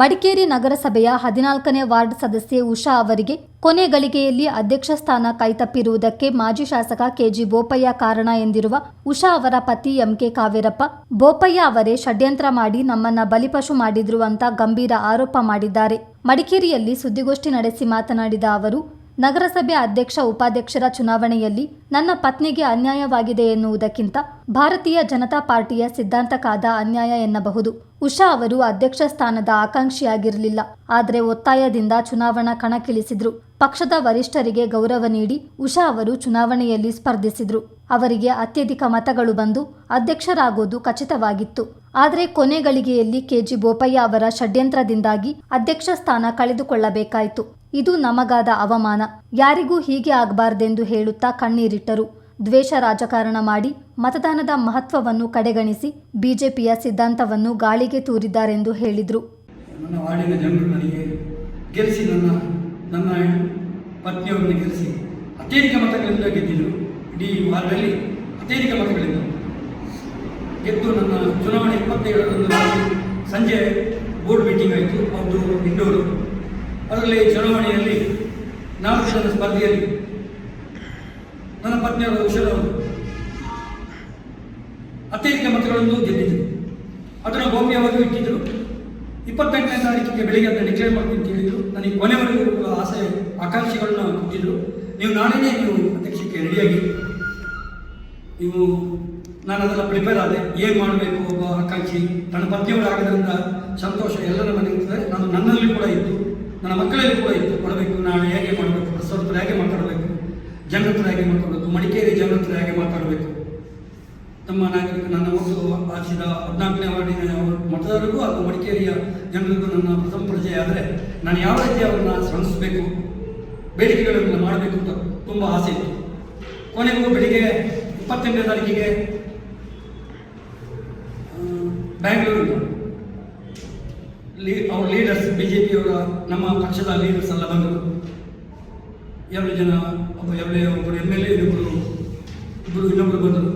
ಮಡಿಕೇರಿ ನಗರಸಭೆಯ ಹದಿನಾಲ್ಕನೇ ವಾರ್ಡ್ ಸದಸ್ಯೆ ಉಷಾ ಅವರಿಗೆ ಕೊನೆ ಗಳಿಗೆಯಲ್ಲಿ ಅಧ್ಯಕ್ಷ ಸ್ಥಾನ ಕೈತಪ್ಪಿರುವುದಕ್ಕೆ ಮಾಜಿ ಶಾಸಕ ಕೆಜಿ ಬೋಪಯ್ಯ ಕಾರಣ ಎಂದಿರುವ ಉಷಾ ಅವರ ಪತಿ ಎಂಕೆ ಕಾವೇರಪ್ಪ, ಬೋಪಯ್ಯ ಅವರೇ ಷಡ್ಯಂತ್ರ ಮಾಡಿ ನಮ್ಮನ್ನ ಬಲಿಪಶು ಮಾಡಿದ್ರು ಅಂತ ಗಂಭೀರ ಆರೋಪ ಮಾಡಿದ್ದಾರೆ. ಮಡಿಕೇರಿಯಲ್ಲಿ ಸುದ್ದಿಗೋಷ್ಠಿ ನಡೆಸಿ ಮಾತನಾಡಿದ ಅವರು, ನಗರಸಭೆ ಅಧ್ಯಕ್ಷ ಉಪಾಧ್ಯಕ್ಷರ ಚುನಾವಣೆಯಲ್ಲಿ ನನ್ನ ಪತ್ನಿಗೆ ಅನ್ಯಾಯವಾಗಿದೆ ಎನ್ನುವುದಕ್ಕಿಂತ ಭಾರತೀಯ ಜನತಾ ಪಾರ್ಟಿಯ ಸಿದ್ಧಾಂತಕ್ಕಾದ ಅನ್ಯಾಯ ಎನ್ನಬಹುದು. ಉಷಾ ಅವರು ಅಧ್ಯಕ್ಷ ಸ್ಥಾನದ ಆಕಾಂಕ್ಷಿಯಾಗಿರಲಿಲ್ಲ. ಆದರೆ ಒತ್ತಾಯದಿಂದ ಚುನಾವಣಾ ಕಣಕ್ಕಿಳಿಸಿದ್ರು. ಪಕ್ಷದ ವರಿಷ್ಠರಿಗೆ ಗೌರವ ನೀಡಿ ಉಷಾ ಅವರು ಚುನಾವಣೆಯಲ್ಲಿ ಸ್ಪರ್ಧಿಸಿದ್ರು. ಅವರಿಗೆ ಅತ್ಯಧಿಕ ಮತಗಳು ಬಂದು ಅಧ್ಯಕ್ಷರಾಗೋದು ಖಚಿತವಾಗಿತ್ತು. ಆದರೆ ಕೊನೆ ಗಳಿಗೆಯಲ್ಲಿ ಕೆಜಿ ಬೋಪಯ್ಯ ಅವರ ಷಡ್ಯಂತ್ರದಿಂದಾಗಿ ಅಧ್ಯಕ್ಷ ಸ್ಥಾನ ಕಳೆದುಕೊಳ್ಳಬೇಕಾಯಿತು. ಇದು ನಮಗಾದ ಅವಮಾನ. ಯಾರಿಗೂ ಹೀಗೆ ಆಗಬಾರ್ದೆಂದು ಹೇಳುತ್ತಾ ಕಣ್ಣೀರಿಟ್ಟರು. ದ್ವೇಷ ರಾಜಕಾರಣ ಮಾಡಿ ಮತದಾನದ ಮಹತ್ವವನ್ನು ಕಡೆಗಣಿಸಿ ಬಿಜೆಪಿಯ ಸಿದ್ಧಾಂತವನ್ನು ಗಾಳಿಗೆ ತೂರಿದ್ದಾರೆಂದು ಹೇಳಿದರು. ನನ್ನ ವಾರ್ಡಿನ ಜನರು ನನಗೆ ಗೆಲ್ಲಿಸಿ ನನ್ನ ನನ್ನ ಪತ್ನಿಯವರನ್ನು ಗೆಲ್ಲಿಸಿ ಅತ್ಯಧಿಕ ಮತಗಳಿಂದ ಗೆದ್ದಿದ್ದರು ಇಡೀ ವಾರ್ಡಲ್ಲಿ ಅತ್ಯಧಿಕ ಮತಗಳಿಂದ. ಗೆದ್ದು ನನ್ನ ಚುನಾವಣೆ ಇಪ್ಪತ್ತೇಳರಂದು ಸಂಜೆ ಬೋರ್ಡ್ ಮೀಟಿಂಗ್ ಆಯಿತು. ಅವ್ರದ್ದು ಇಂಡೋರು ಅದರಲ್ಲಿ ಚುನಾವಣೆಯಲ್ಲಿ ನಾಲ್ಕು ಜನ ಸ್ಪರ್ಧೆಯಲ್ಲಿ ನನ್ನ ಪತ್ನಿಯವರ ಔಷಧವನ್ನು ಅತ್ಯಧಿಕ ಮತಗಳನ್ನು ಗೆದ್ದಿದ್ದರು. ಅದನ್ನು ಗೌಪ್ಯವಾಗಿ ಇಟ್ಟಿದ್ದರು. ಇಪ್ಪತ್ತೆಂಟನೇ ತಾರೀಕಿಗೆ ಬೆಳಿಗ್ಗೆ ಅಂತ ಡಿಕ್ಲೇರ್ ಮಾಡ್ತೀನಿ ಹೇಳಿದರು. ನನಗೆ ಕೊನೆವರೆಗೂ ಆಸೆ, ಆಕಾಂಕ್ಷೆಗಳನ್ನ ಕೊಟ್ಟಿದ್ದರು ನೀವು ನಾಳೆನೇ ನೀವು ಅಧ್ಯಕ್ಷಕ್ಕೆ ರೆಡಿಯಾಗಿ ನೀವು, ನಾನು ಅದೆಲ್ಲ ಪ್ರಿಪೇರ್ ಆದೆ. ಏನು ಮಾಡಬೇಕು ಒಬ್ಬ ಆಕಾಂಕ್ಷಿ? ನನ್ನ ಪತ್ನಿಯವರಾಗೋದ್ರಿಂದ ಸಂತೋಷ ಎಲ್ಲರ ಮನೆಗೆ ನಾನು ನನ್ನಲ್ಲಿ ಕೂಡ ಇತ್ತು ನನ್ನ ಮಕ್ಕಳಲ್ಲಿ ಕೂಡ ಇತ್ತು ಕೊಡಬೇಕು. ನಾನು ಹೇಗೆ ಮಾಡಬೇಕು ಸ್ವಲ್ಪ ಹೇಗೆ ಮಾತಾಡಬೇಕು ಹೇಗೆ ಮಾತಾಡಬೇಕು? ಮಡಿಕೇರಿ ಜಾಗೃತರಾಗಿ ಮಾತಾಡಬೇಕು? ನಮ್ಮ ನಾಗರಿಕ, ನನ್ನ ಒಂದು ಆಚಿದ ಹದಿನಾಲ್ಕನೇ ವಾರ್ಡಿನ ಮತದಾರರಿಗೂ ಹಾಗೂ ಮಡಿಕೇರಿಯ ಜನರಿಗೂ ನನ್ನ ಪ್ರಥಮ ಪರಿಚಯ ಆದರೆ ನಾನು ಯಾವ ರೀತಿ ಅವರನ್ನು ಶ್ರಮಿಸಬೇಕು ಬೇಡಿಕೆಗಳನ್ನು ಮಾಡಬೇಕು ಅಂತ ತುಂಬ ಆಸೆ ಇತ್ತು. ಕೊನೆಗೂ ಬೆಳಿಗ್ಗೆ ಇಪ್ಪತ್ತೆಂಟನೇ ತಾರೀಕಿಗೆ ಬೆಂಗಳೂರು ಲೀ, ಅವ್ರ ಲೀಡರ್ಸ್ ಬಿ ಜೆ ಪಿಯವರ ನಮ್ಮ ಪಕ್ಷದ ಲೀಡರ್ಸ್ ಎಲ್ಲ ಬಂದರು. ಎರಡು ಜನ ಒಬ್ಬ ಎಂ ಎ ಒಬ್ಬರು ಎಂ ಎಲ್ ಎ ಇಬ್ಬರು ಇಬ್ಬರು ಇನ್ನೊಬ್ಬರು ಬಂದರು.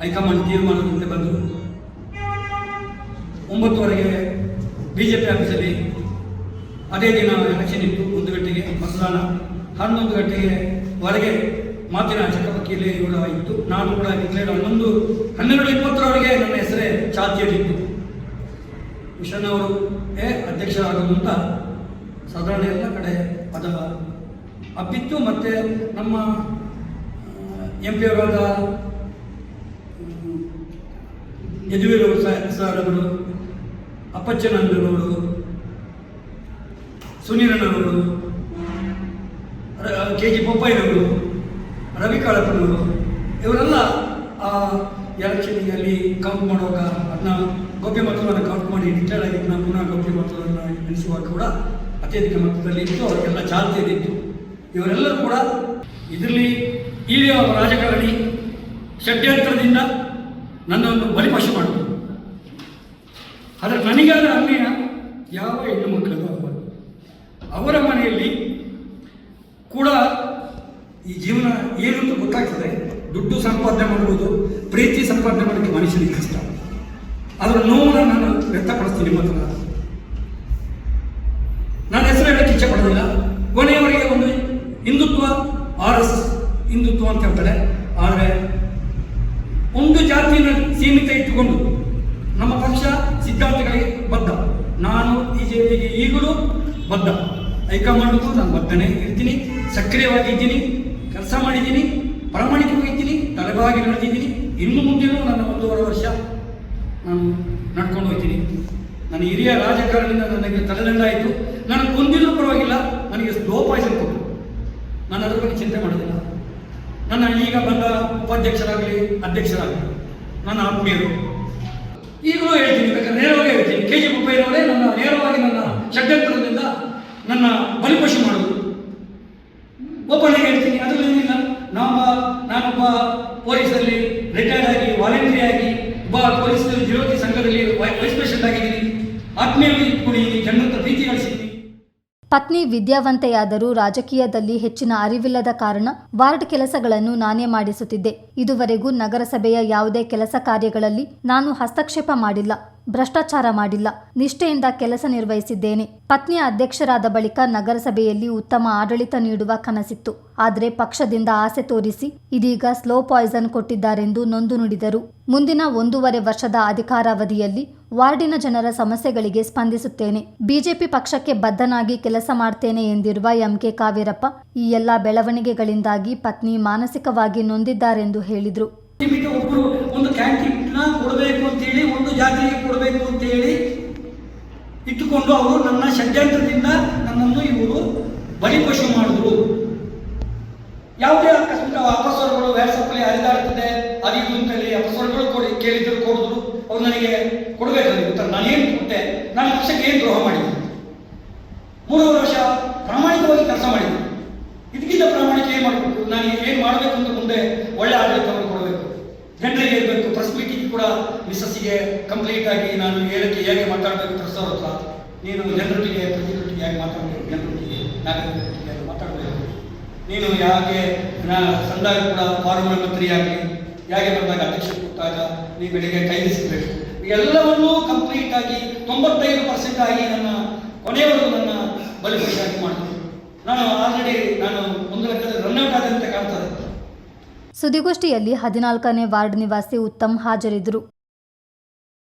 ಹೈಕಮಾಂಡ್ ತೀರ್ಮಾನದಂತೆ ಬಂದರು. ಒಂಬತ್ತುವರೆಗೆ ಬಿ ಜೆ ಪಿ ಆಫೀಸಲ್ಲಿ ಅದೇ ದಿನ ಎಲೆಕ್ಷನ್ ಇತ್ತು, ಒಂದು ಗಂಟೆಗೆ ಮತದಾನ. ಹನ್ನೊಂದು ಗಂಟೆಗೆ ಹೊರಗೆ ಮಾತಿನ ಚಕಮಕಿಯಲ್ಲಿ ಕೂಡ ಇತ್ತು. ನಾನು ಕೂಡ ಡಿಕ್ಲೇರ್ ಹನ್ನೊಂದು ಹನ್ನೆರಡು ಇಪ್ಪತ್ತರವರೆಗೆ ನನ್ನ ಹೆಸರೇ ಚಾರ್ಜಿಯಲ್ಲಿತ್ತು ಮಿಷನ್ ಅವರು, ಏ ಅಧ್ಯಕ್ಷರಾಗೋದು ಅಂತ ಸಾಧಾರಣ ಎಲ್ಲ ಕಡೆ ಅದ ಅಪ್ಪಿತ್ತು ಮತ್ತು ನಮ್ಮ ಎಂ ಪಿ ಅವರಾದ ಯದುವೀರು ಸರ್ ಅವರು ಅಪ್ಪಚ್ಚನಂದರವರು ಸುನೀರಣ್ಣನವರು ಕೆ ಜಿ ಬೊಪ್ಪಯ್ಯನವರು ರವಿ ಕಾಳಪ್ಪನವರು ಇವರೆಲ್ಲ ಆ ಎಲೆಕ್ಷನ್ನಲ್ಲಿ ಕೌಂಟ್ ಮಾಡುವಾಗ ಅದನ್ನ ಗೌಪ್ಯ ಮತಗಳನ್ನು ಕೌಂಟ್ ಮಾಡಿ ಡಿಕ್ಲೇರ್ ಆಗಿದ್ದನ್ನ ಪುನಃ ಗೌಪ್ಯ ಮತಗಳನ್ನು ಎಣಿಸುವಾಗ ಕೂಡ ಅತ್ಯಧಿಕ ಮತದಲ್ಲಿ ಇತ್ತು, ಅವರಿಗೆಲ್ಲ ಚಾಲ್ತಿಯಲ್ಲಿತ್ತು ಇವರೆಲ್ಲರೂ ಕೂಡ ಇದರಲ್ಲಿ ಈ ರಾಜಕಾರಣಿ ಷಡ್ಯಂತ್ರದಿಂದ ಒಂದು ಬಲಿಪಶು ಮಾಡಿದ್ರು. ಆದರೆ ನನಗಾದ ಅನ್ಯಾಯ ಯಾವ ಹೆಣ್ಣು ಆಗಬಾರ್ದು ಅವರ ಮನೆಯಲ್ಲಿ ಕೂಡ ಈ ಜೀವನ ಏನು ಅಂತ ಗೊತ್ತಾಗ್ತದೆ? ದುಡ್ಡು ಸಂಪಾದನೆ ಮಾಡುವುದು, ಪ್ರೀತಿ ಸಂಪಾದನೆ ಮಾಡೋಕ್ಕೆ ಮನುಷ್ಯನಿಗೆ ಕಷ್ಟ. ಅದರ ನೋವನ್ನು ನಾನು ವ್ಯಕ್ತಪಡಿಸ್ತೀನಿ ನಿಮ್ಮ ಹತ್ರ. ನಾನು ಹೆಸರು ಹೇಳಕ್ಕೆ ಇಚ್ಛೆ ಪಡೋದಿಲ್ಲ. ಕೊನೆಯವರೆಗೆ ಒಂದು Hindutva R S S Hindutva ಅಂತ ಹೇಳ್ತಾರೆ. ಆದರೆ ಒಂದು ಜಾತಿಯನ್ನು ಸೀಮಿತ ಇಟ್ಟುಕೊಂಡು ನಮ್ಮ ಪಕ್ಷ ಸಿದ್ಧಾಂತಗಳಿಗೆ ಬದ್ಧ. ನಾನು ಬಿಜೆಪಿಗೆ ಈಗಲೂ ಬದ್ಧ. ಹೈಕಮಾಂಡ್ಗೂ ನಾನು ಬದ್ಧನೇ ಇರ್ತೀನಿ. ಸಕ್ರಿಯವಾಗಿ ಇದ್ದೀನಿ. ಕೆಲಸ ಮಾಡಿದ್ದೀನಿ. ಪ್ರಾಮಾಣಿಕವಾಗಿದ್ದೀನಿ ತಲೆಬಾಗಿ ನಡೆದಿದ್ದೀನಿ. ಇನ್ನು ಮುಂದೆನೂ ನನ್ನ ಒಂದೂವರೆ ವರ್ಷ ನಾನು ನಡ್ಕೊಂಡು ಹೋಗ್ತೀನಿ. ನನ್ನ ಹಿರಿಯ ರಾಜಕಾರಣದಿಂದ ನನಗೆ ತಲೆದಂಡ ಆಯಿತು. ನಾನು ಕೊಂದಿಲ್ಲೂ ಪರವಾಗಿಲ್ಲ. ನನಗೆ ಸ್ಲೋ ನಾನು ಅದ್ರ ಬಗ್ಗೆ ಚಿಂತೆ ಮಾಡೋದಿಲ್ಲ. ನನ್ನ ಈಗ ಬಂದ ಉಪಾಧ್ಯಕ್ಷರಾಗಲಿ, ಅಧ್ಯಕ್ಷರಾಗಲಿ, ನನ್ನ ಆತ್ಮೀಯರು, ಈಗಲೂ ಹೇಳ್ತೀನಿ, ಬೇಕಾದ್ರೆ ನೇರವಾಗಿ ಹೇಳ್ತೀನಿ. ಕೆ ಜಿ ಮುಪ್ಪೈನವರೇ ನನ್ನ ನೇರವಾಗಿ ನನ್ನ ಷಡ್ಯಂತ್ರದಿಂದ ನನ್ನ ಬಲಿಪಶು ಮಾಡೋದು ಒಬ್ಬನಿಗೆ ಹೇಳ್ತೀನಿ, ಅದರಲ್ಲಿ ನಾನು ನಾವ, ನಾನೊಬ್ಬ ಪೊಲೀಸಲ್ಲಿ ರಿಟೈರ್ಡ್ ಆಗಿ ವಾಲಂಟಿಯರ್ ಆಗಿ, ಒಬ್ಬ ಪೊಲೀಸ್ ಜ್ಯೋತಿ ಸಂಘದಲ್ಲಿ ವೈಸ್ ಪ್ರೆಸಿಡೆಂಟ್ ಆಗಿದ್ದೀನಿ. ಆತ್ಮೀಯವಾಗಿ ಇಟ್ಕೊಂಡಿದ್ದೀನಿ ಜನರ ಪ್ರೀತಿ ಗಳಿಸಿದ್ದೀನಿ ಪತ್ನಿ ವಿದ್ಯಾವಂತೆಯಾದರೂ ರಾಜಕೀಯದಲ್ಲಿ ಹೆಚ್ಚಿನ ಅರಿವಿಲ್ಲದ ಕಾರಣ ವಾರ್ಡ್ ಕೆಲಸಗಳನ್ನು ನಾನೇ ಮಾಡಿಸುತ್ತಿದ್ದೆ. ಇದುವರೆಗೂ ನಗರಸಭೆಯ ಯಾವುದೇ ಕೆಲಸ ಕಾರ್ಯಗಳಲ್ಲಿ ನಾನು ಹಸ್ತಕ್ಷೇಪ ಮಾಡಿಲ್ಲ. ಭ್ರಷ್ಟಾಚಾರ ಮಾಡಿಲ್ಲ. ನಿಷ್ಠೆಯಿಂದ ಕೆಲಸ ನಿರ್ವಹಿಸಿದ್ದೇನೆ. ಪತ್ನಿಯ ಅಧ್ಯಕ್ಷರಾದ ಬಳಿಕ ನಗರಸಭೆಯಲ್ಲಿ ಉತ್ತಮ ಆಡಳಿತ ನೀಡುವ ಕನಸಿತ್ತು. ಆದರೆ ಪಕ್ಷದಿಂದ ಆಸೆ ತೋರಿಸಿ ಇದೀಗ ಸ್ಲೋ ಪಾಯ್ಸನ್ ಕೊಟ್ಟಿದ್ದಾರೆಂದು ನೊಂದು ನುಡಿದರು. ಮುಂದಿನ ಒಂದೂವರೆ ವರ್ಷದ ಅಧಿಕಾರಾವಧಿಯಲ್ಲಿ ವಾರ್ಡಿನ ಜನರ ಸಮಸ್ಯೆಗಳಿಗೆ ಸ್ಪಂದಿಸುತ್ತೇನೆ. ಬಿಜೆಪಿ ಪಕ್ಷಕ್ಕೆ ಬದ್ಧನಾಗಿ ಕೆಲಸ ಮಾಡ್ತೇನೆ ಎಂದಿರುವ ಎಂಕೆ ಕಾವೇರಪ್ಪ ಈ ಎಲ್ಲ ಬೆಳವಣಿಗೆಗಳಿಂದಾಗಿ ಪತ್ನಿ ಮಾನಸಿಕವಾಗಿ ನೊಂದಿದ್ದಾರೆಂದು ಹೇಳಿದರು ನಿಮಗೆ ಒಬ್ಬರು ಒಂದು ಕ್ಯಾಂಟೀನ್ನ ಕೊಡಬೇಕು ಅಂತೇಳಿ ಒಂದು ಜಾತಿಗೆ ಕೊಡಬೇಕು ಅಂತೇಳಿ ಇಟ್ಟುಕೊಂಡು ಅವರು ನನ್ನ ಷಡ್ಯಂತ್ರದಿಂದ ನನ್ನನ್ನು ಇವರು ಬಲಿಪಶು ಮಾಡಿದ್ರು. ಯಾವುದೇ ಆಕಸ್ಮಿಕ ಅಪಸ್ವರಗಳು ವ್ಯಾಟ್ಸಪ್ಪಲ್ಲಿ ಹರಿದಾಡ್ತದೆ ಅದು ಇದು ಅಂತೇಳಿ ಅಪಸ್ವರಗಳು ಕೊಡಿ, ಕೇಳಿದ್ರು, ಕೊಡಿದ್ರು, ಅವ್ರು ನನಗೆ ಕೊಡಬೇಕಾದ್ರೆ. ಉತ್ತರ ನಾನೇನು ಕೊಟ್ಟೆ? ನಾನು ಪಕ್ಷಕ್ಕೆ ಏನು ದ್ರೋಹ ಮಾಡಿದ್ದೆ ಮೂರುವರೆ ವರ್ಷ ಪ್ರಾಮಾಣಿಕವಾಗಿ ಕೆಲಸ ಮಾಡಿದ್ದೆ ಇದಕ್ಕಿಂತ ಪ್ರಾಮಾಣಿಕ ಏನು ಮಾಡಬೇಕು? ನಾನು ಏನು ಮಾಡಬೇಕು ಅಂತ ಮುಂದೆ ಒಳ್ಳೆ ಆಡಳಿತವನ್ನು ಕೊಡಬೇಕು. ಜನರಿಗೆ ಇರಬೇಕು ಪ್ರೆಸ್ ಮೀಟಿಂಗ್ ಕೂಡ ಮಿಸ್ಸಸ್ಸಿಗೆ ಕಂಪ್ಲೀಟ್ ಆಗಿ ನಾನು ಹೇಳಕ್ಕೆ ಹೇಗೆ ಮಾತಾಡಬೇಕು ಪ್ರೆಸ್ ಅವ್ರ ನೀನು ಜನರೊಟ್ಟಿಗೆ ಪ್ರತಿನಿಧಿಯಾಗಿ ಮಾತಾಡಬೇಕು, ಜನರೊಟ್ಟಿಗೆ ನಾಗರಿಕರೊಟ್ಟಿಗೆ ಮಾತಾಡಬೇಕು. ನೀನು ಯಾಕೆ ಸಂದಾಗ ಕೂಡ ಫಾರ್ಮಲ್ ಮಂತ್ರಿಯಾಗಿ ಹೇಗೆ ಬಂದಾಗ ಅಧ್ಯಕ್ಷ ಕೊಟ್ಟಾಗ ನೀ ಬೆಳಿಗ್ಗೆ ಕೈಲಿಸಬೇಕು ಎಲ್ಲವನ್ನೂ ಕಂಪ್ಲೀಟ್ ಆಗಿ ತೊಂಬತ್ತೈದು ಪರ್ಸೆಂಟ್ ಆಗಿ ನನ್ನ ಕೊನೆಯವರೆಗೂ ನನ್ನ ಬಲಿಪಶಾಗಿ ಮಾಡಿದೆ ನಾನು ಆಲ್ರೆಡಿ ನಾನು ಒಂದು ಲೆಕ್ಕದಲ್ಲಿ ರನ್ಔಟ್ ಆದಂತೆ ಕಾಣ್ತದೆ. ಸುದ್ದಿಗೋಷ್ಠಿಯಲ್ಲಿ ಹದಿನಾಲ್ಕನೇ ವಾರ್ಡ್ ನಿವಾಸಿ ಉತ್ತಮ್ ಹಾಜರಿದ್ದರು.